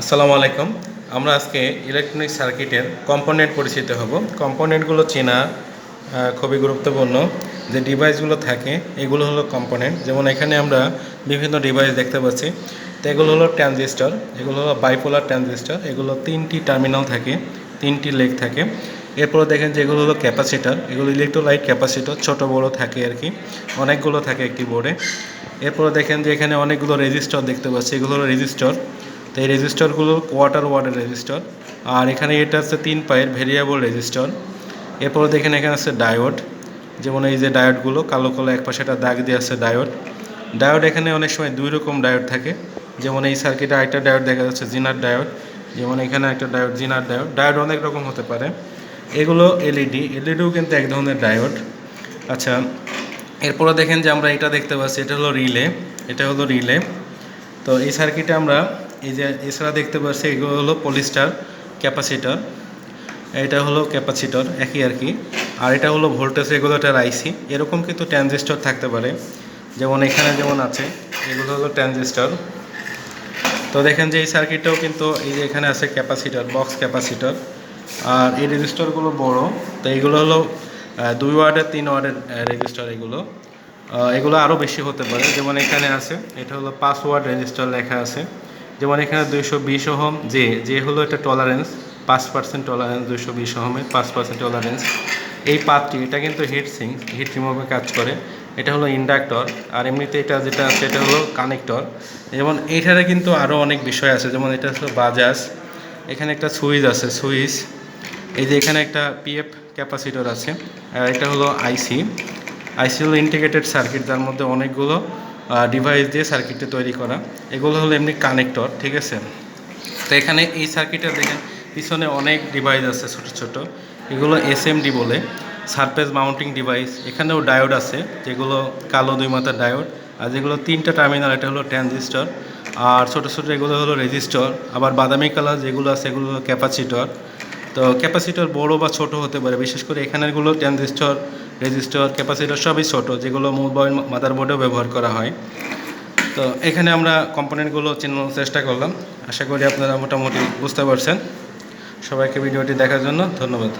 আসসালামু আলাইকুম। আমরা আজকে ইলেকট্রনিক সার্কিটের কম্পোনেন্ট পরিচিত হব। কম্পোনেন্টগুলো চেনা খুবই গুরুত্বপূর্ণ। যে ডিভাইসগুলো থাকে, এগুলো হলো কম্পোনেন্ট যেমন এখানে আমরা বিভিন্ন ডিভাইস দেখতে পাচ্ছি। তো এগুলো হলো ট্রানজিস্টর এগুলো হলো বাইপোলার ট্রানজিস্টর এগুলো তিনটি টার্মিনাল থাকে, তিনটি লেগ থাকে। এরপর দেখেন যে এগুলো হলো ক্যাপাসিটার এগুলো ইলেকট্রোলাইট ক্যাপাসিটর ছোট বড় থাকে আর কি। অনেকগুলো থাকে একটি বোর্ডে এরপর দেখেন যে এখানে অনেকগুলো রেজিস্টার দেখতে পাচ্ছি। এগুলো হলো রেজিস্টার তো এই রেজিস্টারগুলো কোয়ার্টার ওয়ার্ডের রেজিস্টার। আর এখানে এটা আছে তিন পায়ের ভেরিয়েবল রেজিস্টার। এরপর দেখেন এখানে আছে ডায়োড। যেমন এই যে ডায়োডগুলো, কালো কালো এক পাশে একটা দাগ দিয়ে আছে ডায়োড। ডায়োড এখানে অনেক সময় দুই রকম ডায়োড থাকে। যেমন এই সার্কিটে আরেকটা ডায়োড দেখা যাচ্ছে, জিনার ডায়োড। যেমন এখানে একটা ডায়োড, জিনার ডায়োড। ডায়োড অনেক রকম হতে পারে। এগুলো এলইডি। এলইডিও কিন্তু এক ধরনের ডায়োড। আচ্ছা এরপরে দেখেন যে আমরা এটা দেখতে পাচ্ছি, এটা হলো রিলে। এটা হলো রিলে। তো এই সার্কিটে আমরা এই যে এছাড়া দেখতে পাচ্ছি এগুলো হলো পলিস্টার ক্যাপাসিটর। এটা হলো ক্যাপাসিটর, একই আর কি। আর এটা হলো ভোল্টেজ রেগুলেটর আইসি। এরকম কিন্তু ট্রানজিস্টর থাকতে পারে। যেমন এখানে যেমন আছে, এগুলো হলো ট্রানজিস্টর। তো দেখেন যে এই সার্কিটটাও কিন্তু এই যে এখানে আছে ক্যাপাসিটর, বক্স ক্যাপাসিটর। আর এই রেজিস্টারগুলো বড়। তো এইগুলো হলো দুই ওয়ার্ডের, তিন ওয়ার্ডের রেজিস্টার এগুলো। এগুলো আরও বেশি হতে পারে। যেমন এখানে আছে, এটা হলো পাঁচ ওয়ার্ড রেজিস্টার লেখা আছে। যেমন এখানে দুইশো বিশ ওহম, যে যে হলো এটা টলারেন্স পাঁচ পার্সেন্ট টলারেন্স দুইশো বিশ ওহমের পাঁচ পার্সেন্ট টলারেন্স এই পাতটি এটা কিন্তু হিট সিং হিট রিমুভে কাজ করে। এটা হলো ইন্ডাক্টর আর এমনিতে এটা যেটা আছে, এটা হলো কানেক্টর যেমন এইখানে কিন্তু আরও অনেক বিষয় আছে, যেমন এটা হলো বাজাজ, এখানে একটা সুইচ আছে, সুইচ। এই যে এখানে একটা পিএফ ক্যাপাসিটর আছে এটা হলো আইসি আইসি হলো ইন্টিগ্রেটেড সার্কিট যার মধ্যে অনেকগুলো ডিভাইস দিয়ে সার্কিটটা তৈরি করা। এগুলো হলো এমনি কানেক্টর ঠিক আছে? তো এখানে এই সার্কিটে দেখেন, পিছনে অনেক ডিভাইস আছে ছোট ছোট। এগুলো এসএমডি বলে সারফেস মাউন্টিং ডিভাইস এখানেও ডায়োড আছে, যেগুলো কালো দুই মাথার ডায়োড আর যেগুলো তিনটা টার্মিনাল এটা হলো ট্রানজিস্টর আর ছোট ছোট এগুলো হলো রেজিস্টর আবার বাদামি কালার যেগুলো আছে, এগুলো ক্যাপাসিটর তো ক্যাপাসিটর বড় বা ছোট হতে পারে, বিশেষ করে এখানেরগুলো ট্রানজিস্টর রেজিস্টর ক্যাপাসিটার সবই ছোটো, যেগুলো মোবাইল মাদারবোর্ডেও ব্যবহার করা হয়। তো এখানে আমরা কম্পোনেন্টগুলো চেনানোর চেষ্টা করলাম। আশা করি আপনারা মোটামুটি বুঝতে পারছেন। সবাইকে ভিডিওটি দেখার জন্য ধন্যবাদ।